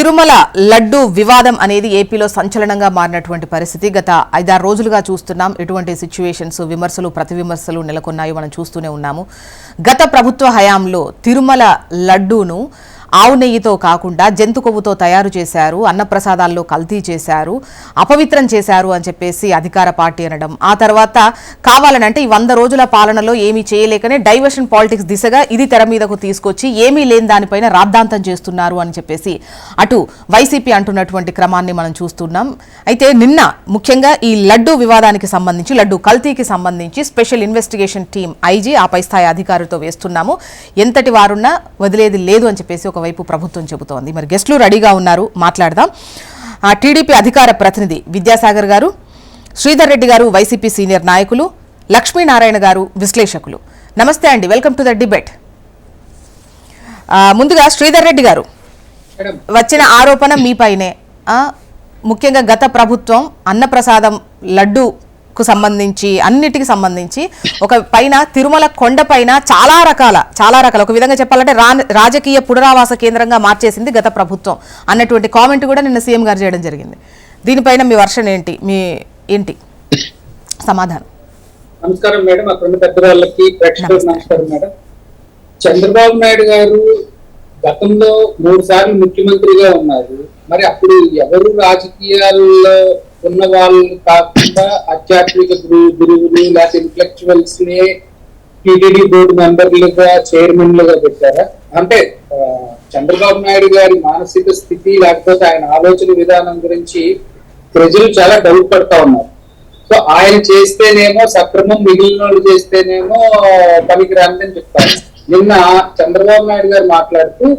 తిరుమల లడ్డు వివాదం అనేది ఏపీలో సంచలనంగా మారినటువంటి పరిస్థితి. గత ఐదారు రోజులుగా చూస్తున్నాం. ఎటువంటి సిచ్యువేషన్స్ విమర్శలు ప్రతి విమర్శలు నెలకొన్నాయో మనం చూస్తూనే ఉన్నాము. గత ప్రభుత్వ హయాంలో తిరుమల లడ్డూను ఆవు నెయ్యితో కాకుండా జంతు కొవ్వుతో తయారు చేశారు అన్నప్రసాదాల్లో కల్తీ చేశారు అపవిత్రం చేశారు అని చెప్పేసి అధికార పార్టీ అనడం. ఆ తర్వాత కావాలనంటే ఈ వంద రోజుల పాలనలో ఏమీ చేయలేకనే డైవర్షన్ పాలిటిక్స్ దిశగా ఇది తెర మీదకు తీసుకొచ్చి ఏమీ లేని దానిపైన రాద్ధాంతం చేస్తున్నారు అని చెప్పేసి అటు వైసీపీ అంటున్నటువంటి క్రమాన్ని మనం చూస్తున్నాం. అయితే నిన్న ముఖ్యంగా ఈ లడ్డు వివాదానికి సంబంధించి లడ్డు కల్తీకి సంబంధించి స్పెషల్ ఇన్వెస్టిగేషన్ టీం ఐజీ ఆ పై స్థాయి అధికారులతో వేస్తున్నాము. ఎంతటి వారున్నా వదిలేది లేదు అని చెప్పేసి ఒక ఒకవైపు ప్రభుత్వం చెబుతోంది. మరి గెస్టులు రెడీగా ఉన్నారు. మాట్లాడదాం. ఆ టీడీపీ అధికార ప్రతినిధి విద్యాసాగర్ గారు శ్రీధర్ రెడ్డి గారు వైసీపీ సీనియర్ నాయకులు లక్ష్మీనారాయణ గారు విశ్లేషకులు. నమస్తే అండి. వెల్కమ్ టు ద డిబేట్ ముందుగా శ్రీధర్ రెడ్డి గారు వచ్చిన ఆరోపణ మీపైనే ముఖ్యంగా గత ప్రభుత్వం అన్నప్రసాదం లడ్డుకు సంబంధించి అన్నిటికి సంబంధించి ఒక పైన తిరుమల కొండ పైన చాలా రకాల చాలా రకాల. ఒక విధంగా చెప్పాలంటే రాజకీయ పునరావాస కేంద్రంగా మార్చేసింది గత ప్రభుత్వం అన్నటువంటి కామెంట్ కూడా నిన్న సీఎం గారు చేయడం జరిగింది. దీనిపైన మీ వర్షన్ ఏంటి? మీ ఏంటి? సమాధానం. నమస్కారం మేడం. అక్కడ పెద్ద వాళ్ళకి ప్రేక్షకులకు నమస్కారం మేడం. చంద్రబాబు నాయుడు గారు గతంలో మూడు సార్లు ముఖ్యమంత్రిగా ఉన్నారు. మరి అప్పుడు ఎవరు రాజకీయాల్లో ఉన్న వాళ్ళు కాకుండా ఆధ్యాత్మిక గురు- గురువులు లేకపోతే ఇంటలెక్చువల్స్ని టీటీడీ బోర్డు మెంబర్లుగా చైర్మన్లుగా పెట్టారా? అంటే చంద్రబాబు నాయుడు గారి మానసిక స్థితి లేకపోతే ఆయన ఆలోచన విధానం గురించి ప్రజలు చాలా డౌట్ పడతా ఉన్నారు. సో ఆయన చేస్తేనేమో సక్రమం మిగిలిన వాళ్ళు చేస్తేనేమో పనికి రాదని చెప్తారు. నిన్న చంద్రబాబు నాయుడు గారు మాట్లాడుతూ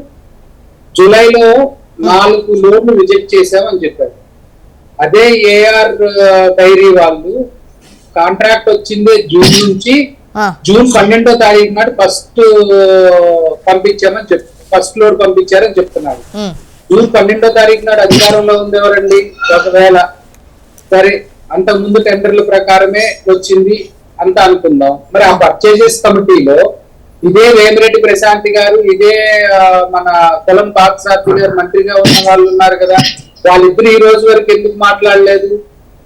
జూలైలో నాలుగు లోన్లు రిజెక్ట్ చేశామని చెప్పారు. అదే ఏఆర్ డైరీ వాళ్ళు కాంట్రాక్ట్ వచ్చిందే జూన్ నుంచి. జూన్ పన్నెండో తారీఖు నాడు ఫస్ట్ పంపించామని చెప్ ఫస్ట్ లోడ్ పంపించారని చెప్తున్నారు. జూన్ పన్నెండో తారీఖు నాడు అధికారంలో ఉంది ఎవరండి ఒకవేళ సరే అంతకు ముందు టెండర్ల ప్రకారమే వచ్చింది అంత అనుకుందాం. మరి ఆ పర్చేజెస్ కమిటీలో ఇదే వేమిరెడ్డి ప్రశాంతి గారు ఇదే మన పొలం పాత్సార్థి గారు మంత్రిగా ఉన్న వాళ్ళు ఉన్నారు కదా. వాళ్ళిద్దరు ఈ రోజు వరకు ఎందుకు మాట్లాడలేదు?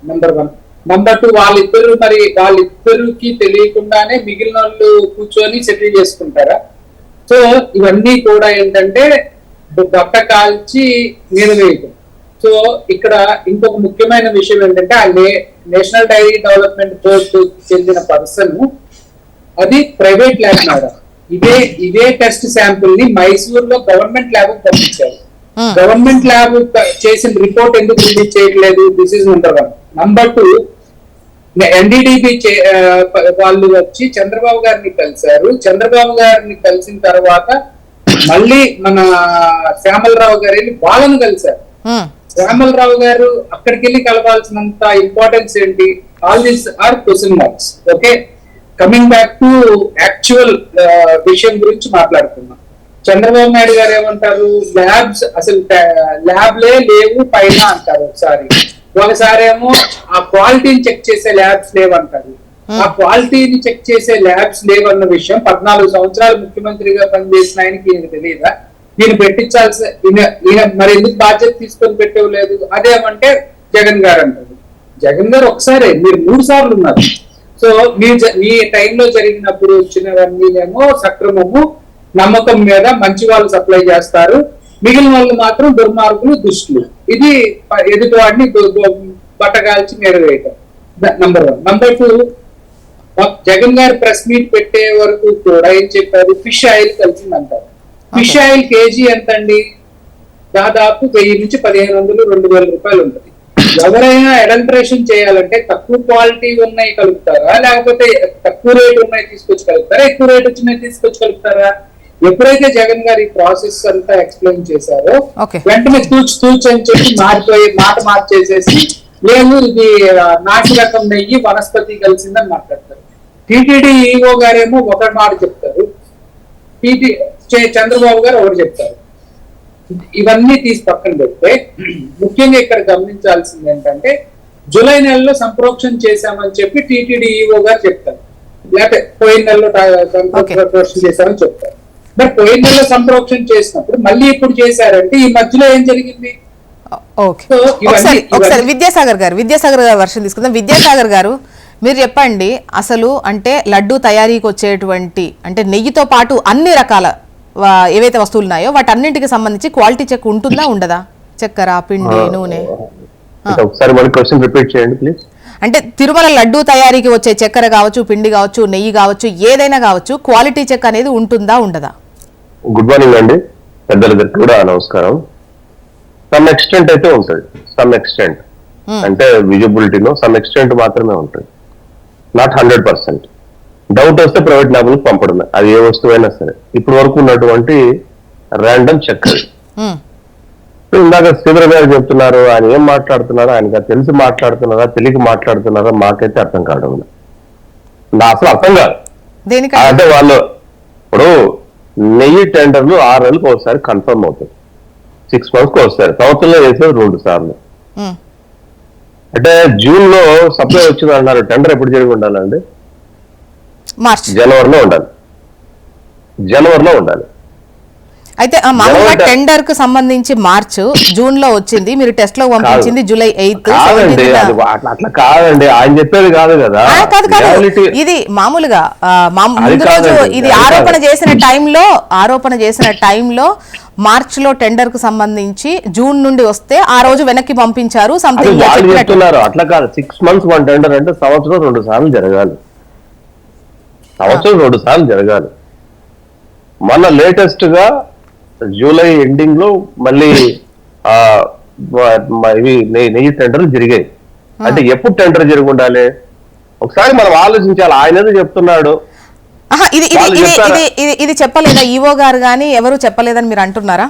నెంబర్ వన్ నెంబర్ టూ వాళ్ళిద్దరు మరి వాళ్ళిద్దరికి తెలియకుండానే మిగిలిన వాళ్ళు కూర్చొని సెటిల్ చేసుకుంటారా? సో ఇవన్నీ కూడా ఏంటంటే బట్ట కాల్చి మీద సో ఇక్కడ ఇంకొక ముఖ్యమైన విషయం ఏంటంటే ఆ నే- నేషనల్ డైరీ డెవలప్మెంట్ బోర్డు చెందిన పర్సన్ అది ప్రైవేట్ ల్యాబ్ మేడం. ఇదే ఇదే టెస్ట్ శాంపుల్ని మైసూర్లో గవర్నమెంట్ ల్యాబ్ పంపించారు. గవర్నమెంట్ ల్యాబ్ చేసిన రిపోర్ట్ ఎందుకు రిలీజ్ చేయట్లేదు? This is number one number two NDDB వాళ్ళు వచ్చి చంద్రబాబు గారిని కలిశారు. చంద్రబాబు గారిని కలిసిన తర్వాత మళ్ళీ మన శ్యామలరావు గారు వెళ్ళి వాళ్ళను కలిశారు. శ్యామలరావు గారు అక్కడికి వెళ్ళి కలవాల్సినంత ఇంపార్టెన్స్ ఏంటి? All these are question marks okay coming back to actual విషయం గురించి మాట్లాడుతున్నాం చంద్రబాబు నాయుడు గారు ఏమంటారు? ల్యాబ్స్ అసలు ల్యాబ్లే లేవు పైన అంటారు ఒకసారి. ఒకసారి ఏమో ఆ క్వాలిటీని చెక్ చేసే ల్యాబ్స్ లేవంటారు. ఆ క్వాలిటీని చెక్ చేసే ల్యాబ్స్ లేవన్న విషయం పద్నాలుగు సంవత్సరాలు ముఖ్యమంత్రిగా పనిచేసిన ఆయనకి ఈయనకి తెలియదా? ఈయన పెట్టించాల్సిన ఈయన మరి ఎందుకు బాధ్యత తీసుకొని పెట్టలేదు అదేమంటే జగన్ గారు అంటారు. జగన్ గారు ఒకసారి మీరు మూడు సార్లు ఉన్నారు. సో మీ మీ టైంలో జరిగినప్పుడు వచ్చినవన్నీనేమో సక్రమము. నమ్మకం మీద మంచి వాళ్ళు సప్లై చేస్తారు. మిగిలిన వాళ్ళు మాత్రం దుర్మార్గులు దుష్టులు. ఇది ప- ఎదుటి వాడిని దు- దు- బట్టగాల్చి నెరవేయటం. Number one number two Jagan గారు ప్రెస్ మీట్ పెట్టే వరకు కూడా ఏం చెప్పారు? ఫిష్ ఆయిల్ కలిసిందంటారు. ఫిష్ ఆయిల్ కేజీ ఎంత అండి దాదాపు వెయ్యి నుంచి పదిహేను వందలు రెండు వేల రూపాయలు ఉంటుంది. ఎవరైనా అడల్ట్రేషన్ చేయాలంటే తక్కువ క్వాలిటీ ఉన్నాయి కలుపుతారా? లేకపోతే తక్కువ రేట్ ఉన్నాయి తీసుకొచ్చి కలుపుతారా? ఎక్కువ రేట్ వచ్చినాయి తీసుకొచ్చి కలుపుతారా? ఎప్పుడైతే జగన్ గారు ఈ ప్రాసెస్ అంతా ఎక్స్ప్లెయిన్ చేశారో వెంటనే తూచు తూచు అని చెప్పి మారిపోయి మాట మార్చేసేసి లేదు ఇది నాసి రకం నెయ్యి వనస్పతి కలిసిందని మాట్లాడతారు. టిటిడి ఈఓ గారేమో ఒక మాట చెప్తారు. టిటి చంద్రబాబు గారు ఒకటి చెప్తారు. ఇవన్నీ తీసి పక్కన పెడితే ముఖ్యంగా ఇక్కడ గమనించాల్సింది ఏంటంటే జూలై నెలలో సంప్రోక్షణ చేశామని చెప్పి టిటిడి ఈఓ గారు చెప్తారు. లేకపోతే పోయిన నెలలో. సంప్రోక్షణ చేశామని చెప్తారు. మరి పోయిన నెల సంప్రోక్షణ చేసినప్పుడు మళ్ళీ ఇప్పుడు చేశారంటే ఈ మధ్యలో ఏం జరిగింది? ఓకే. ఒకసారి విద్యాసాగర్ గారు విద్యాసాగర్ గారు వర్షం తీసుకుందాం. విద్యాసాగర్ గారు మీరు చెప్పండి అసలు అంటే లడ్డు తయారీకి వచ్చేటువంటి అంటే నెయ్యితో పాటు అన్ని రకాల ఏవైతే వస్తువులు ఉన్నాయో వాటన్నింటికి సంబంధించి క్వాలిటీ చెక్ ఉంటుందా ఉండదా? చక్కెర పిండి నూనె. అంటే ఒకసారి మళ్ళీ క్వశ్చన్ రిపీట్ చేయండి ప్లీజ్. అంటే తిరుమల లడ్డు తయారీకి వచ్చే చక్కెర కావచ్చు పిండి కావచ్చు నెయ్యి కావచ్చు ఏదైనా కావచ్చు క్వాలిటీ చెక్ అనేది ఉంటుందా ఉండదా? గుడ్ మార్నింగ్ అండి. పెద్దలందరికీ కూడా నమస్కారం. సమ్ ఎక్స్టెంట్ అయితే ఉంటుంది. Some extent. అంటే విజిబిలిటీలో సమ్ ఎక్స్టెంట్ మాత్రమే ఉంటుంది. నాట్ హండ్రెడ్ పర్సెంట్ డౌట్ వస్తే ప్రైవేట్ ల్యాబ్లకు పంపడమే. అది ఏ వస్తువైనా సరే. ఇప్పుడు వరకు ఉన్నటువంటి ర్యాండమ్ చెక్ ఉమ్, ఇందాక శ్రీధర్ గారు చెప్తున్నారు ఆయన ఏం మాట్లాడుతున్నారో ఆయనకి తెలిసి మాట్లాడుతున్నారా తెలియక మాట్లాడుతున్నారా మాకైతే అర్థం కావడం. నా అసలు అర్థం కాదు. అంటే వాళ్ళు ఇప్పుడు నెయ్యి టెండర్లు ఆరు నెలలకు ఒకసారి కన్ఫర్మ్ అవుతాయి. సిక్స్ మంత్స్కి ఒకసారి. సంవత్సరంలో వేసేది రెండు సార్లు. అంటే జూన్లో సప్లై వచ్చింది అన్నారు. టెండర్ ఎప్పుడు జరిగి ఉండాలండి? జనవరిలో ఉండాలి. జనవరిలో ఉండాలి. అయితే మామూలుగా టెండర్కు సంబంధించి మార్చ్ జూన్లో వచ్చింది మీరు టెస్ట్లో పంపించింది జూలై ఎయిత్ అట్లా కాదండి ఆయన చెప్పేది కాదు కదా. కాదు కాదు. Reality- ఇది మామూలుగా ముందు రోజు ఇది ఆరోపణ. చేసిన టైంలో ఆరోపణ చేసిన టైంలో మార్చ్లో టెండర్కు సంబంధించి జూన్ నుండి వస్తే ఆ రోజు వెనక్కి పంపించారు సంథింగ్ చెప్తున్నారు. అట్లా కాదు. సిక్స్ మంత్స్ వన్ టెండర్ అంటే సంవత్సరం రెండు సార్లు జరగాలి. సంవత్సరం రెండు సార్లు జరగాలి. మొన్న లేటెస్ట్గా జూలై ఎండింగ్లో మళ్ళీ ఇవి నెయ్యి టెండర్లు జరిగాయి. అంటే ఎప్పుడు టెండర్ జరిగి ఉండాలి? ఒకసారి మనం ఆలోచించాలి. ఆయన ఏదో చెప్తున్నాడు. ఇది చెప్పలేదా? ఈవో గారు గానీ ఎవరు చెప్పలేదని మీరు అంటున్నారా?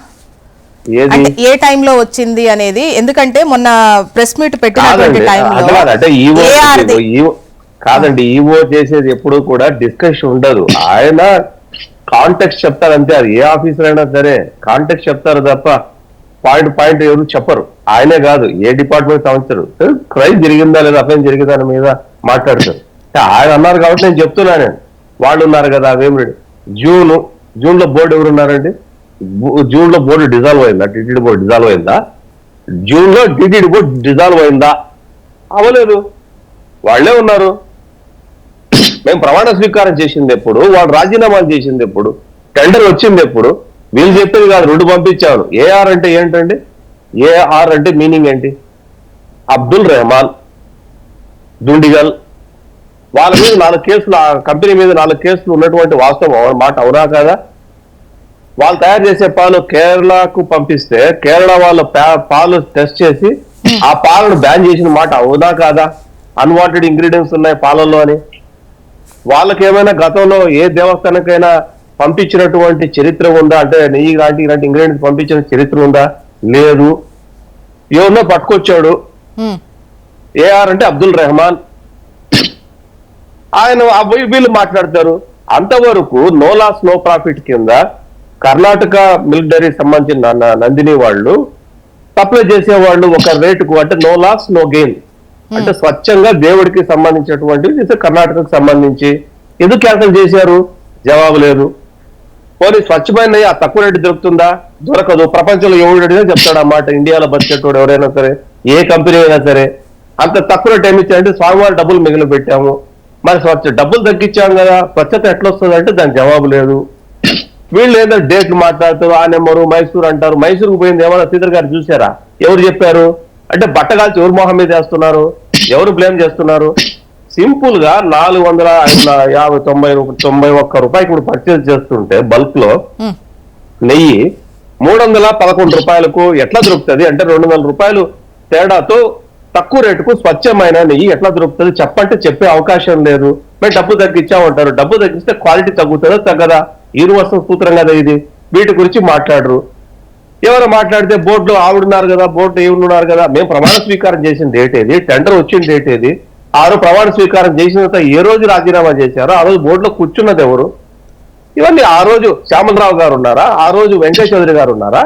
అంటే ఏ టైంలో వచ్చింది అనేది? ఎందుకంటే మొన్న ప్రెస్ మీట్ పెట్టినటువంటి టైంలో ఈవో కాదండి ఈవో చేసేది ఎప్పుడు కూడా డిస్కషన్ ఉండదు. ఆయన కాంటాక్ట్స్ చెప్తారు అంతే అది ఏ ఆఫీసర్ అయినా సరే కాంటాక్ట్ చెప్తారు తప్ప పాయింట్ పాయింట్ ఎవరు చెప్పరు. ఆయనే కాదు ఏ డిపార్ట్మెంట్ సంవత్సరం క్రైమ్ జరిగిందా లేదా అఫైన్ జరిగిందా దాని మీద మాట్లాడతారు. ఆయన అన్నారు కాబట్టి నేను చెప్తున్నా నేను. వాళ్ళు ఉన్నారు కదా అవేం జూన్ జూన్లో బోర్డు ఎవరు ఉన్నారండి జూన్లో బోర్డు డిజాల్వ్ అయిందా? టిటిడి బోర్డు డిజాల్వ్ అయిందా? జూన్లో టిటిడి బోర్డు డిజాల్వ్ అయిందా? అవ్వలేదు. వాళ్ళే ఉన్నారు. మేము ప్రమాణ స్వీకారం చేసింది ఎప్పుడు వాళ్ళు రాజీనామాలు చేసింది ఎప్పుడు టెండర్ వచ్చింది ఎప్పుడు వీళ్ళు చెప్పేది కాదు రెండు పంపించారు ఏఆర్ అంటే ఏంటండి? ఏఆర్ అంటే మీనింగ్ ఏంటి? అబ్దుల్ రెహమాన్ దుండిగల్ వాళ్ళ మీద నాలుగు కేసులు ఆ కంపెనీ మీద నాలుగు కేసులు ఉన్నటువంటి వాస్తవం మాట అవునా కదా? వాళ్ళు తయారు చేసే పాలు కేరళకు పంపిస్తే కేరళ వాళ్ళ పాలు టెస్ట్ చేసి ఆ పాలను బ్యాన్ చేసిన మాట అవునా కాదా? అన్వాంటెడ్ ఇంగ్రీడియంట్స్ ఉన్నాయి పాలల్లో అని. వాళ్ళకి ఏమైనా గతంలో ఏ దేవస్థానానికైనా పంపించినటువంటి చరిత్ర ఉందా? అంటే నెయ్యి లాంటి ఇలాంటి ఇంగ్రీడియంట్స్ పంపించిన చరిత్ర ఉందా? లేదు. ఎవరినో పట్టుకొచ్చాడు. ఏఆర్ అంటే అబ్దుల్ రెహమాన్. ఆయన వీళ్ళు మాట్లాడతారు. అంతవరకు నో లాస్ నో ప్రాఫిట్ కింద కర్ణాటక మిల్క్ డైరీ సంబంధించిన నందిని వాళ్ళు సప్లై చేసే వాళ్ళు ఒక రేటుకు అంటే నో లాస్ నో గెయిన్. అంటే స్వచ్ఛంగా దేవుడికి సంబంధించినటువంటి కర్ణాటకకు సంబంధించి ఎందుకు క్యాన్సిల్ చేశారు? జవాబు లేదు. పోనీ స్వచ్ఛమైన ఆ తక్కువ రేటు దొరుకుతుందా? దొరకదు. ప్రపంచంలో ఎవడు అడిగినా చెప్తాడు అన్నమాట ఇండియాలో బతికేటోడు ఎవరైనా సరే ఏ కంపెనీ అయినా సరే. అంత తక్కువ రేటు ఏమి ఇచ్చారంటే స్వామివారి డబ్బులు మిగిలి పెట్టాము. మరి స్వచ్ఛ డబ్బులు తగ్గించాం కదా. స్వచ్ఛత ఎట్లా వస్తుంది అంటే దానికి జవాబు లేదు. వీళ్ళు ఏదో డేట్లు మాట్లాడతారు ఆ నెంబరు మైసూర్ అంటారు. మైసూర్కి పోయింది ఏమన్నా శ్రీధర్ గారు చూసారా ఎవరు చెప్పారు? అంటే బట్టగాల్చి ఎవరు మొహం మీద వేస్తున్నారు? ఎవరు బ్లేమ్ చేస్తున్నారు? సింపుల్గా నాలుగు వందల యాభై తొంభై తొంభై ఒక్క రూపాయికి ఇప్పుడు పర్చేజ్ చేస్తుంటే బల్క్లో నెయ్యి మూడు వందల పదకొండు రూపాయలకు ఎట్లా దొరుకుతుంది? అంటే రెండు వందల రూపాయలు తేడాతో తక్కువ రేటుకు స్వచ్ఛమైన నెయ్యి ఎట్లా దొరుకుతుంది? చెప్పంటే చెప్పే అవకాశం లేదు. మేము డబ్బు తగ్గించామంటారు. డబ్బు తగ్గిస్తే క్వాలిటీ తగ్గుతుందా? తగ్గదా? ఇరు వస్తువు సూత్రం కదా ఇది. వీటి గురించి మాట్లాడరు. ఎవరు మాట్లాడితే బోర్డులో ఆవిడున్నారు కదా బోర్డు ఏమున్నారు కదా మేము ప్రమాణ స్వీకారం చేసిన డేట్ ఏది? టెండర్ వచ్చిన డేట్ ఏది? ఆరు ప్రమాణ స్వీకారం చేసిన తర్వాత ఏ రోజు రాజీనామా చేశారో? ఆ రోజు బోర్డులో కూర్చున్నది ఎవరు? ఇవన్నీ ఆ రోజు శ్యామలరావు గారు ఉన్నారా? ఆ రోజు వెంకట చౌదరి గారు ఉన్నారా.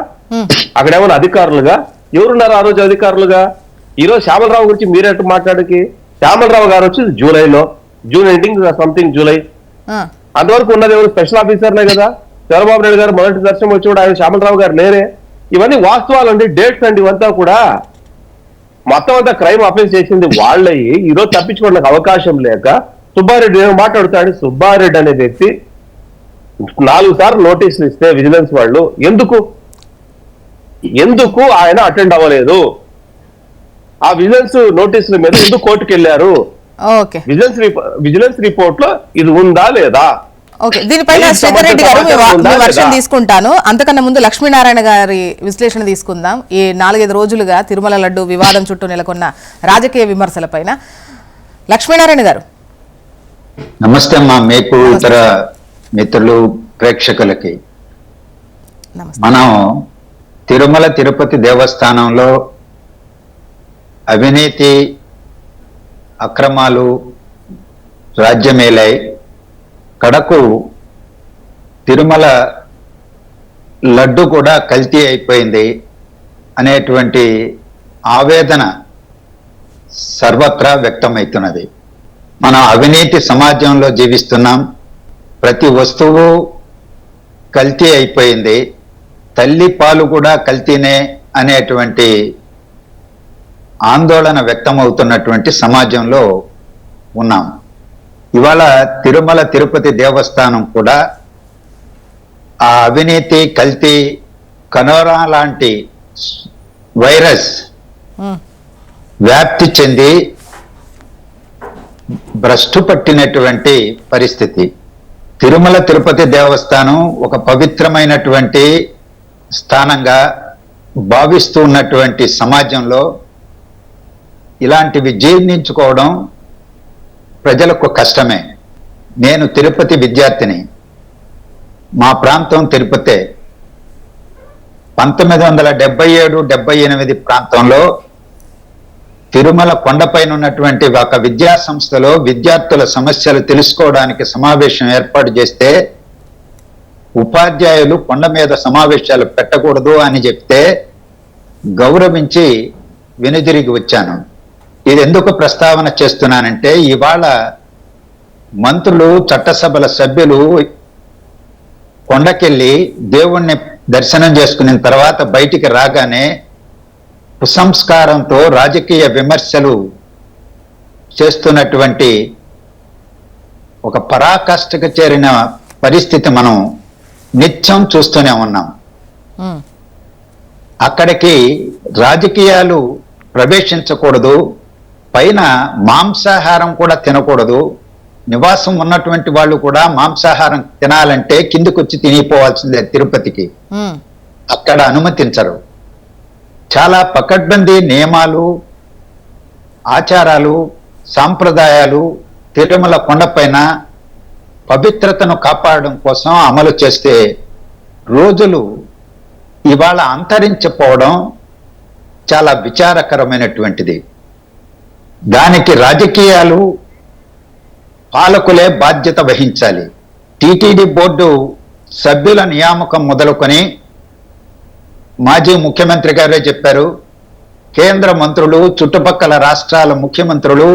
అక్కడ ఏమైనా అధికారులుగా? ఎవరున్నారు ఆ రోజు అధికారులుగా? ఈ రోజు శ్యామలరావు గురించి మీరేట్టు మాట్లాడకి? శ్యామలరావు గారు వచ్చి జూలైలో. June ending something July. ఆ, అంతవరకు ఉన్నది ఎవరు? స్పెషల్ ఆఫీసర్లే కదా. చంద్రబాబు నాయుడు గారు మొదటి దర్శనం వచ్చి కూడా ఆయన శ్యామలరావు గారు లేరే. ఇవన్నీ వాస్తవాలు అండి. డేట్స్ అండి ఇవంతా కూడా. మొత్తం అంతా క్రైమ్ అఫెన్స్ చేసింది వాళ్ళయి ఈ రోజు తప్పించుకోవడానికి అవకాశం లేక సుబ్బారెడ్డి ఏమో మాట్లాడుతాడు సుబ్బారెడ్డి అనే వ్యక్తి నాలుగు సార్లు నోటీసులు ఇస్తే విజిలెన్స్ వాళ్ళు. ఎందుకు? ఎందుకు ఆయన అటెండ్ అవ్వలేదు? ఆ విజిలెన్స్ నోటీసుల మీద ఎందుకు కోర్టుకు వెళ్ళారు విజిలెన్స్ విజిలెన్స్ రిపోర్ట్లో ఇది ఉందా లేదా? ఓకే దీనిపైన శ్రీధర్ రెడ్డి గారు మీ వర్షం? తీసుకుంటాను. అంతకన్నా ముందు లక్ష్మీనారాయణ గారి విశ్లేషణ తీసుకుందాం. ఈ నాలుగైదు రోజులుగా తిరుమల లడ్డు వివాదం చుట్టూ నెలకొన్న రాజకీయ విమర్శలపైన లక్ష్మీనారాయణ గారు. నమస్తే అమ్మా. మీకు ఇతర మిత్రులు ప్రేక్షకులకి. మనం తిరుమల తిరుపతి దేవస్థానంలో అవినీతి అక్రమాలు రాజ్యమేలాయి కడకు తిరుమల లడ్డు కూడా కల్తీ అయిపోయింది అనేటువంటి ఆవేదన సర్వత్రా వ్యక్తమవుతున్నది. మనం అవినీతి సమాజంలో జీవిస్తున్నాం. ప్రతి వస్తువు కల్తీ అయిపోయింది. తల్లి పాలు కూడా కల్తీనే అనేటువంటి ఆందోళన వ్యక్తమవుతున్నటువంటి సమాజంలో ఉన్నాం. ఇవాళ తిరుమల తిరుపతి దేవస్థానం కూడా ఆ అవినీతి కల్తీ కనోరా లాంటి వైరస్ వ్యాప్తి చెంది భ్రష్టు పట్టినటువంటి పరిస్థితి. తిరుమల తిరుపతి దేవస్థానం ఒక పవిత్రమైనటువంటి స్థానంగా భావిస్తూ ఉన్నటువంటి సమాజంలో ఇలాంటివి జీర్ణించుకోవడం ప్రజలకు కష్టమే. నేను తిరుపతి విద్యార్థిని. మా ప్రాంతం తిరుపతే పంతొమ్మిది వందల డెబ్బై ఏడు డెబ్బై ఎనిమిది ప్రాంతంలో తిరుమల కొండపైన ఉన్నటువంటి ఒక విద్యా సంస్థలో విద్యార్థుల సమస్యలు తెలుసుకోవడానికి సమావేశం ఏర్పాటు చేస్తే ఉపాధ్యాయులు కొండ మీద సమావేశాలు పెట్టకూడదు అని చెప్తే గౌరవించి వెనుదిరిగి వచ్చాను. ఇది ఎందుకు ప్రస్తావన చేస్తున్నానంటే ఇవాళ మంత్రులు చట్టసభల సభ్యులు కొండకెళ్ళి దేవుణ్ణి దర్శనం చేసుకున్న తర్వాత బయటికి రాగానే కుసంస్కారంతో రాజకీయ విమర్శలు చేస్తున్నటువంటి ఒక పరాకాష్ఠకు చేరిన పరిస్థితి మనం నిత్యం చూస్తూనే ఉన్నాం. అక్కడికి రాజకీయాలు ప్రవేశించకూడదు. పైన మాంసాహారం కూడా తినకూడదు. నివాసం ఉన్నటువంటి వాళ్ళు కూడా మాంసాహారం తినాలంటే కిందకొచ్చి తినిపోవాల్సిందే తిరుపతికి. అక్కడ అనుమతించరు. చాలా పకడ్బందీ నియమాలు ఆచారాలు సాంప్రదాయాలు తిరుమల కొండపైన పవిత్రతను కాపాడడం కోసం అమలు చేస్తే రోజులు ఇవాళ అంతరించిపోవడం చాలా విచారకరమైనటువంటిది. దానికి రాజకీయాలు పాలకులే బాధ్యత వహించాలి. టీటీడీ బోర్డు సభ్యుల నియామకం మొదలుకొని మాజీ ముఖ్యమంత్రి గారే చెప్పారు. కేంద్ర మంత్రులు చుట్టుపక్కల రాష్ట్రాల ముఖ్యమంత్రులు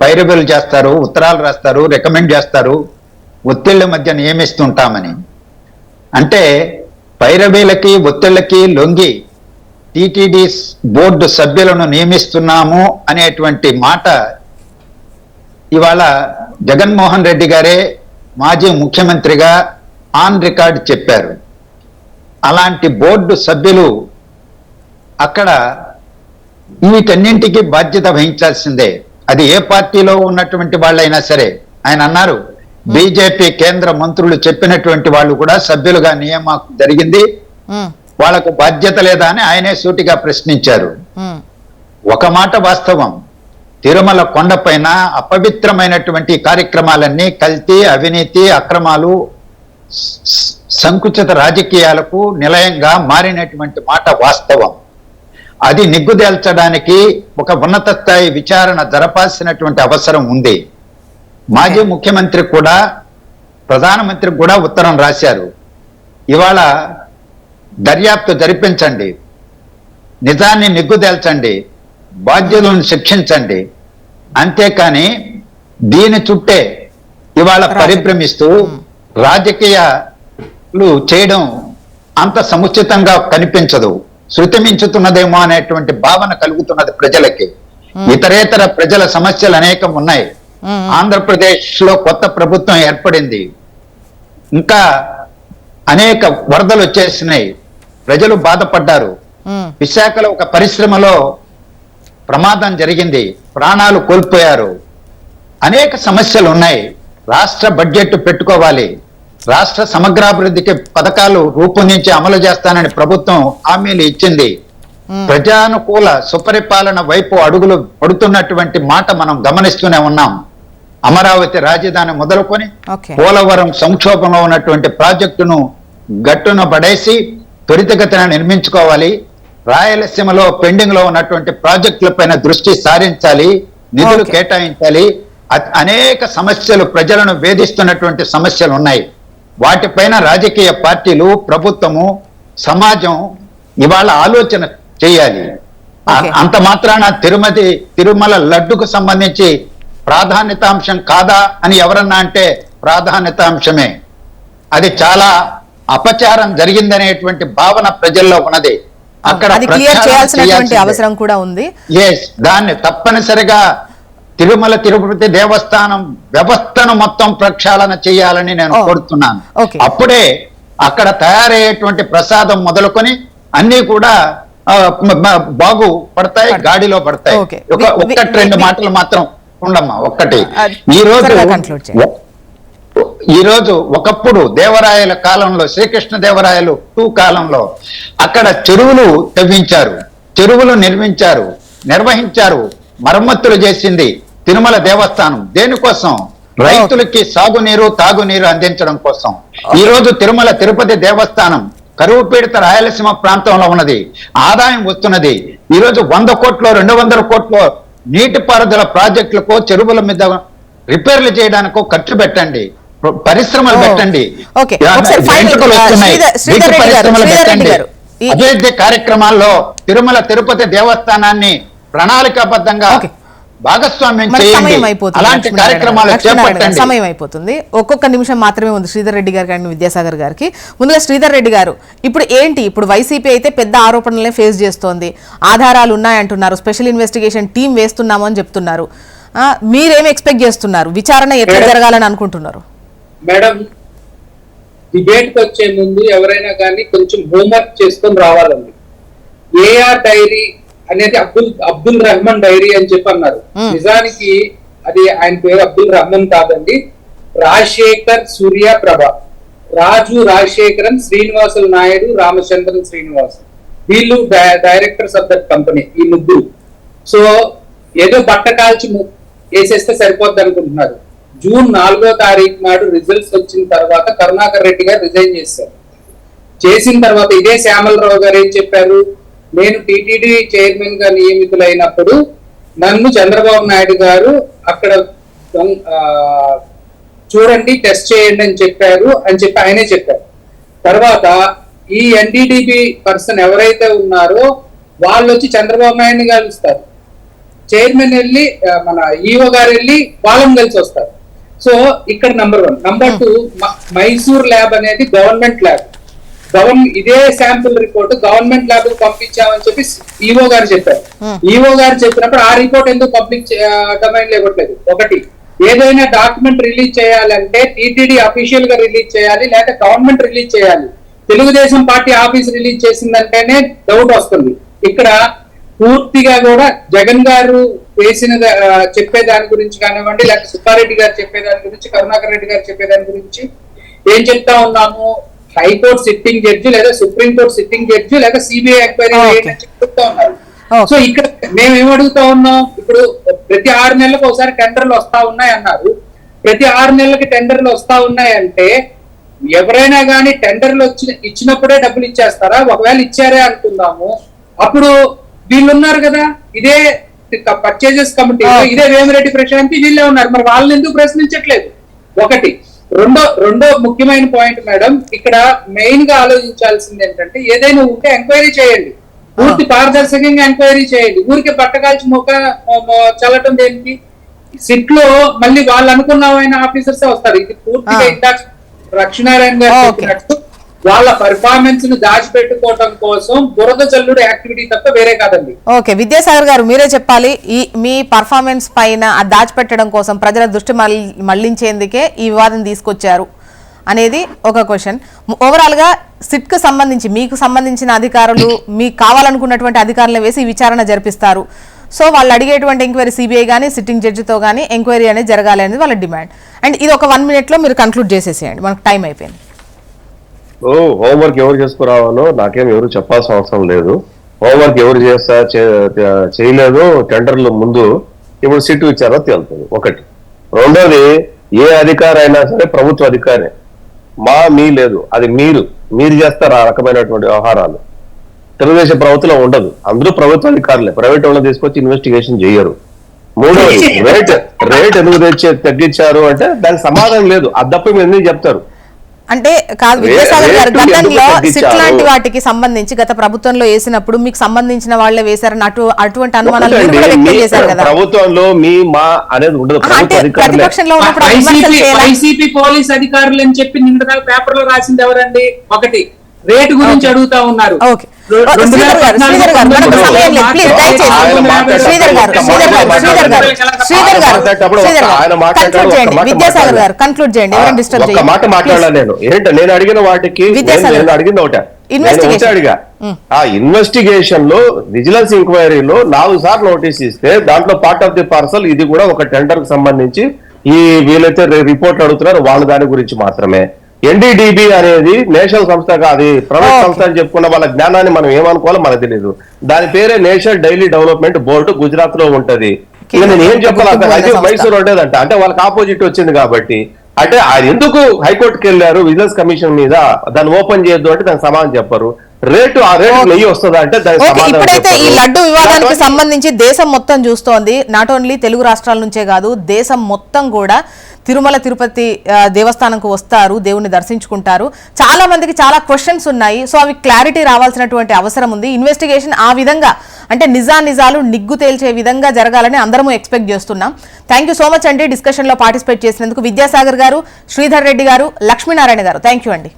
పైరవీలు చేస్తారు ఉత్తరాలు రాస్తారు రికమెండ్ చేస్తారు ఒత్తిళ్ళ మధ్య నియమిస్తుంటామని. అంటే పైరవీలకి ఒత్తిళ్ళకి లొంగి టిటిడి బోర్డు సభ్యులను నియమిస్తున్నాము అనేటువంటి మాట ఇవాళ జగన్మోహన్ రెడ్డి గారే మాజీ ముఖ్యమంత్రిగా ఆన్ రికార్డ్ చెప్పారు. అలాంటి బోర్డు సభ్యులు అక్కడ వీటన్నింటికి బాధ్యత వహించాల్సిందే. అది ఏ పార్టీలో ఉన్నటువంటి వాళ్ళైనా సరే. ఆయన అన్నారు బీజేపీ కేంద్ర మంత్రులు చెప్పినటువంటి వాళ్ళు కూడా సభ్యులుగా నియామకం జరిగింది. ఉమ్, వాళ్ళకు బాధ్యత లేదా అని ఆయనే సూటిగా ప్రశ్నించారు. ఒక మాట వాస్తవం. తిరుమల కొండపైన అపవిత్రమైనటువంటి కార్యక్రమాలన్నీ కల్తీ అవినీతి అక్రమాలు సంకుచిత రాజకీయాలకు నిలయంగా మారినటువంటి మాట వాస్తవం. అది నిగ్గుదేల్చడానికి ఒక ఉన్నత స్థాయి విచారణ జరపాల్సినటువంటి అవసరం ఉంది. మాజీ ముఖ్యమంత్రి కూడా ప్రధానమంత్రికి కూడా ఉత్తరం రాశారు. ఇవాళ దర్యాప్తు జరిపించండి. నిజాన్ని నిగ్గుదేల్చండి. బాధ్యులను శిక్షించండి. అంతేకాని దీని చుట్టే ఇవాళ పరిభ్రమిస్తూ రాజకీయ చేయడం అంత సముచితంగా కనిపించదు. శృతి మించుతున్నదేమో అనేటువంటి భావన కలుగుతున్నది ప్రజలకి. ఇతరేతర ప్రజల సమస్యలు అనేకం ఉన్నాయి. ఆంధ్రప్రదేశ్లో కొత్త ప్రభుత్వం ఏర్పడింది. ఇంకా అనేక వరదలు వచ్చేసినాయి. ప్రజలు బాధపడ్డారు. విశాఖలో ఒక పరిశ్రమలో ప్రమాదం జరిగింది. ప్రాణాలు కోల్పోయారు. అనేక సమస్యలు ఉన్నాయి. రాష్ట్ర బడ్జెట్ పెట్టుకోవాలి. రాష్ట్ర సమగ్రాభివృద్ధికి పథకాలు రూపొందించి అమలు చేస్తానని ప్రభుత్వం హామీలు ఇచ్చింది. ప్రజానుకూల సుపరిపాలన వైపు అడుగులు పడుతున్నటువంటి మాట మనం గమనిస్తూనే ఉన్నాం. అమరావతి రాజధాని మొదలుకొని పోలవరం సంక్షోభంలో ఉన్నటువంటి ప్రాజెక్టును గట్టున పడేసి త్వరితగతిన నిర్మించుకోవాలి. రాయలసీమలో పెండింగ్లో ఉన్నటువంటి ప్రాజెక్టులపైన దృష్టి సారించాలి. నిధులు. కేటాయించాలి. అనేక సమస్యలు ప్రజలను వేధిస్తున్నటువంటి సమస్యలు ఉన్నాయి. వాటిపైన రాజకీయ పార్టీలు ప్రభుత్వము సమాజం ఇవాళ ఆలోచన చేయాలి. అంత మాత్రాన తిరుమతి తిరుమల లడ్డుకు సంబంధించి ప్రాధాన్యతాంశం కాదా అని ఎవరన్నా అంటే ప్రాధాన్యతాంశమే. అది చాలా అపచారం జరిగిందనేటువంటి భావన ప్రజల్లో ఉన్నది అక్కడ చేయాల్సినటువంటి. అవసరం కూడా ఉంది Yes, దాన్ని తప్పనిసరిగా తిరుమల తిరుపతి దేవస్థానం వ్యవస్థను మొత్తం ప్రక్షాళన చేయాలని నేను. కోరుతున్నాను. అప్పుడే అక్కడ తయారయ్యేటువంటి ప్రసాదం మొదలుకొని అన్ని కూడా బాగు పడతాయి. గాడిలో పడతాయి Okay. ఒక వి- వి- ఒక్కటి రెండు మాటలు మాత్రం ఉండమ్మా ఒక్కటి ఈ రోజు త్వరగా conclude చేయండి. ఈ రోజు ఒకప్పుడు దేవరాయల కాలంలో శ్రీకృష్ణ దేవరాయలు టూ కాలంలో అక్కడ చెరువులు తవ్వించారు చెరువులు నిర్మించారు నిర్వహించారు మరమ్మతులు చేసింది తిరుమల దేవస్థానం. దేనికోసం? రైతులకి సాగునీరు తాగునీరు అందించడం కోసం. ఈ రోజు తిరుమల తిరుపతి దేవస్థానం కరువు పీడిత రాయలసీమ ప్రాంతంలో ఉన్నది ఆదాయం వస్తున్నది. ఈ రోజు వంద కోట్లు రెండు వందల కోట్లు నీటిపారుదల ప్రాజెక్టులకు చెరువుల మీద రిపేర్లు చేయడానికో ఖర్చు పెట్టండి. పరిశ్రమలు పెట్టండి. గారు, పరిశ్రమలు. గారు, అభివృద్ధి కార్యక్రమాల్లో తిరుమల తిరుపతి దేవస్థానాన్ని ప్రణాళికాబద్ధంగా. భాగస్వామ్యం చేయండి. సమయం అయిపోతుంది. అలాంటి లక్ష్మీనారాయణ గారు. కార్యక్రమాలు లక్ష్మీనారాయణ గారు, చేపట్టండి. సమయం అయిపోతుంది. ఒక్కొక్క నిమిషం మాత్రమే ఉంది శ్రీధర్ రెడ్డి గారికి అండ్ విద్యాసాగర్ గారికి. ముందుగా శ్రీధర్ రెడ్డి గారు ఇప్పుడు ఏంటి? ఇప్పుడు వైసీపీ అయితే పెద్ద ఆరోపణలనే ఫేస్ చేస్తోంది. ఆధారాలు ఉన్నాయంటున్నారు. స్పెషల్ ఇన్వెస్టిగేషన్ టీం వేస్తున్నాము అని చెప్తున్నారు. మీరేం ఎక్స్పెక్ట్ చేస్తున్నారు? విచారణ ఎట్లా. జరగాలని అనుకుంటున్నారు? మేడం డిబేట్కి వచ్చే ముందు ఎవరైనా కానీ కొంచెం హోంవర్క్ చేసుకొని రావాలండి. ఏఆర్ డైరీ అనేది అబ్దుల్ అబ్దుల్ రెహమాన్ డైరీ అని చెప్పి అన్నారు. నిజానికి అది ఆయన పేరు అబ్దుల్ రెహమాన్ కాదండి. రాజశేఖర్ సూర్య ప్రభ. రాజు రాజశేఖరన్ శ్రీనివాసులు నాయుడు రామచంద్రన్ శ్రీనివాస్ వీళ్ళు డైరెక్టర్స్ ఆఫ్ దట్ కంపెనీ ఈ ముగ్గురు. సో ఏదో బట్ట కాల్చి వేసేస్తే సరిపోద్ది అనుకుంటున్నారు. జూన్ నాలుగో తారీఖు నాడు రిజల్ట్స్ వచ్చిన తర్వాత కరుణాకర్ రెడ్డి గారు రిజైన్ చేశారు. చేసిన తర్వాత ఇదే శ్యామలరావు గారు ఏం చెప్పారు? నేను టిటిడి చైర్మన్గా నియమితులైనప్పుడు నన్ను చంద్రబాబు నాయుడు గారు అక్కడ చూడండి టెస్ట్ చేయండి అని చెప్పారు అని చెప్పి ఆయనే చెప్పారు. తర్వాత ఈ ఎన్డీడీబీ పర్సన్ ఎవరైతే ఉన్నారో వాళ్ళు వచ్చి చంద్రబాబు నాయుడిని కలుస్తారు. చైర్మన్ వెళ్ళి మన ఈఓ గారు వెళ్ళి వాళ్ళని కలిసి వస్తారు. సో ఇక్కడ number one number two Mysore lab అనేది గవర్నమెంట్ ల్యాబ్ గవర్నమెంట్ ఇదే శాంపుల్ రిపోర్ట్ గవర్నమెంట్ ల్యాబ్ పంపించామని చెప్పి ఈఓ గారు చెప్పారు. Hmm. ఈఓ గారు చెప్పినప్పుడు ఆ రిపోర్ట్ ఎందుకు పబ్లిక్ డొమైన్ ఇవ్వట్లేదు? ఒకటి ఏదైనా డాక్యుమెంట్ రిలీజ్ చేయాలంటే టీటీడీ అఫీషియల్గా రిలీజ్ చేయాలి లేక గవర్నమెంట్ రిలీజ్ చేయాలి. తెలుగుదేశం పార్టీ ఆఫీస్ రిలీజ్ చేసిందంటేనే డౌట్ వస్తుంది. ఇక్కడ పూర్తిగా కూడా జగన్ గారు వేసిన చెప్పే దాని గురించి కానివ్వండి లేకపోతే సుబ్బారెడ్డి గారు చెప్పే దాని గురించి కరుణాకర్ రెడ్డి గారు చెప్పే దాని గురించి ఏం చెప్తా ఉన్నాము? హైకోర్టు సిట్టింగ్ జడ్జి లేదా సుప్రీం కోర్టు సిట్టింగ్ జడ్జి లేదా సిబిఐ ఎంక్వైరీ చెప్తా ఉన్నారు. సో ఇక్కడ మేము ఏం అడుగుతా ఉన్నాం? ఇప్పుడు ప్రతి ఆరు నెలలకు ఒకసారి టెండర్లు వస్తా ఉన్నాయి అన్నారు ప్రతి ఆరు నెలలకి టెండర్లు వస్తా ఉన్నాయంటే ఎవరైనా కానీ టెండర్లు వచ్చి ఇచ్చినప్పుడే డబ్బులు ఇచ్చేస్తారా? ఒకవేళ ఇచ్చారే అనుకుందాము. అప్పుడు వీళ్ళు ఉన్నారు కదా ఇదే పర్చేజెస్ కమిటీ. ఇదే వేమిరెడ్డి ప్రశాంతి వీళ్ళే ఉన్నారు. మరి వాళ్ళని ఎందుకు ప్రశ్నించట్లేదు? ఒకటి రెండో రెండో ముఖ్యమైన పాయింట్ మేడం ఇక్కడ మెయిన్గా ఆలోచించాల్సింది ఏంటంటే ఏదైనా ఉంటే ఎంక్వైరీ చేయండి. పూర్తి పారదర్శకంగా ఎంక్వైరీ చేయండి. ఊరికే పట్టకాల్చి మొక్క చల్లటం దేనికి? సిట్లో మళ్ళీ వాళ్ళు అనుకున్న ఆఫీసర్స్ వస్తారు. ఇది పూర్తిగా ఆ. ఇందాక లక్ష్మీనారాయణ గారు వాళ్ళ పర్ఫార్మెన్స్ను దాచిపెట్టుకోవటం కోసం బురద చల్లుడు యాక్టివిటీ తప్ప వేరే కాదండి. ఓకే విద్యాసాగర్ గారు మీరే చెప్పాలి ఈ మీ పర్ఫార్మెన్స్ పైన దాచిపెట్టడం కోసం ప్రజల దృష్టి మళ్ళీ- మళ్ళించేందుకే ఈ వివాదం తీసుకొచ్చారు అనేది ఒక క్వశ్చన్ ఓవరాల్గా సిట్కు సంబంధించి మీకు సంబంధించిన అధికారులు మీకు కావాలనుకున్నటువంటి అధికారులను వేసి విచారణ జరిపిస్తారు. సో వాళ్ళు అడిగేటువంటి ఎంక్వైరీ సిబిఐ కానీ సిట్టింగ్ జడ్జితో కానీ ఎంక్వైరీ అనేది జరగాలి అనేది వాళ్ళ డిమాండ్. అండ్ ఇది ఒక వన్ మినిట్లో మీరు కన్క్లూడ్ చేసేసేయండి మనకు టైం అయిపోయింది. ఓ హోంవర్క్ ఎవరు చేసుకురావాలో నాకేం ఎవరు చెప్పాల్సిన అవసరం లేదు. హోంవర్క్ ఎవరు చేస్తా చేయలేదు టెండర్లు ముందు ఇప్పుడు సిట్ ఇచ్చారో తేలుతుంది. ఒకటి. రెండోది ఏ అధికారి అయినా సరే ప్రభుత్వ అధికారి. మా మీ లేదు. అది మీరు. మీరు చేస్తారు ఆ రకమైనటువంటి వ్యవహారాలు. తెలుగుదేశం ప్రభుత్వంలో ఉండదు. అందరూ ప్రభుత్వ అధికారులే. ప్రైవేట్ వాళ్ళని తీసుకొచ్చి ఇన్వెస్టిగేషన్ చేయరు. మూడోది రేట్ రేట్ ఎందుకు తెచ్చి తగ్గించారు అంటే దానికి సమాధానం లేదు. అద్దప్ప మీరు ఎందుకు చెప్తారు? అంటే కాదు విద్యాసాగర్ గారు గతంలో సిట్? లాంటి వాటికి సంబంధించి గత ప్రభుత్వంలో వేసినప్పుడు మీకు సంబంధించిన వాళ్ళే వేశారని అటు అటువంటి అనుమానాలు వ్యక్తం చేశారు కదా? ప్రభుత్వంలో మీ మా అనేది ఉండదు అంటే ప్రతిపక్షంలో ఉన్నప్పుడు పోలీస్ అధికారులు అని చెప్పి నిన్న పేపర్లో రాసింది ఎవరండి? ఒకటి. రేటు గురించి అడుగుతా ఉన్నారు. విద్యాసాగర్ గారు చేయండి మాట మాట్లాడాలి నేను. ఏంటి నేను అడిగిన వాటికి నేను- అడిగింది. ఒకటే. అడిగా. ఆ ఇన్వెస్టిగేషన్లో విజిలెన్స్ ఎంక్వైరీలో నాలుగు సార్లు నోటీస్ ఇస్తే దాంట్లో పార్ట్ ఆఫ్ ది పార్సల్ ఇది కూడా ఒక టెండర్కి సంబంధించి ఈ వీలైతే రిపోర్ట్ అడుగుతున్నారు వాళ్ళ దాని గురించి మాత్రమే. ఎన్డీడీబీ అనేది నేషనల్ సంస్థ కాదు. ప్రైవేట్. సంస్థ అని చెప్పుకున్న వాళ్ళ జ్ఞానాన్ని మనం ఏమనుకోవాలో మనకు తెలియదు దాని పేరే నేషనల్ డైలీ డెవలప్మెంట్ బోర్డు గుజరాత్లో ఉంటది ఇక నేను ఏం చెప్పాలి. మైసూర్ ఉండేదంట. అంటే వాళ్ళకి ఆపోజిట్ వచ్చింది కాబట్టి. అంటే ఎందుకు హైకోర్టుకి వెళ్ళారు? విజిలెన్స్ కమిషన్ మీద. దాన్ని ఓపెన్ చేయొద్దు అంటే దానికి సమాధానం చెప్పరు. రేటు ఆ రేటు. నెయ్యి వస్తుందా అంటే ఇప్పుడైతే ఈ. లడ్డు వివాదానికి సంబంధించి దేశం మొత్తం చూస్తోంది. నాట్ ఓన్లీ తెలుగు రాష్ట్రాల నుంచే కాదు దేశం మొత్తం కూడా తిరుమల తిరుపతి దేవస్థానంకు వస్తారు దేవుణ్ణి దర్శించుకుంటారు. చాలా మందికి చాలా క్వశ్చన్స్ ఉన్నాయి. సో అవి క్లారిటీ రావాల్సినటువంటి అవసరం ఉంది. ఇన్వెస్టిగేషన్ ఆ విధంగా అంటే నిజా నిజాలు నిగ్గు తేల్చే విధంగా జరగాలని అందరము ఎక్స్పెక్ట్ చేస్తున్నాం. థ్యాంక్ యూ సో మచ్ అండి. డిస్కషన్లో పార్టిసిపేట్ చేసినందుకు విద్యాసాగర్ గారు శ్రీధర్ రెడ్డి గారు లక్ష్మీనారాయణ గారు. థ్యాంక్ యూ అండి.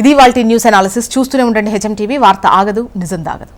ఇది వాళ్ళ న్యూస్ అనాలిసిస్. చూస్తూనే ఉండండి హెచ్ఎం టీవీ. వార్త ఆగదు నిజం దాగదు.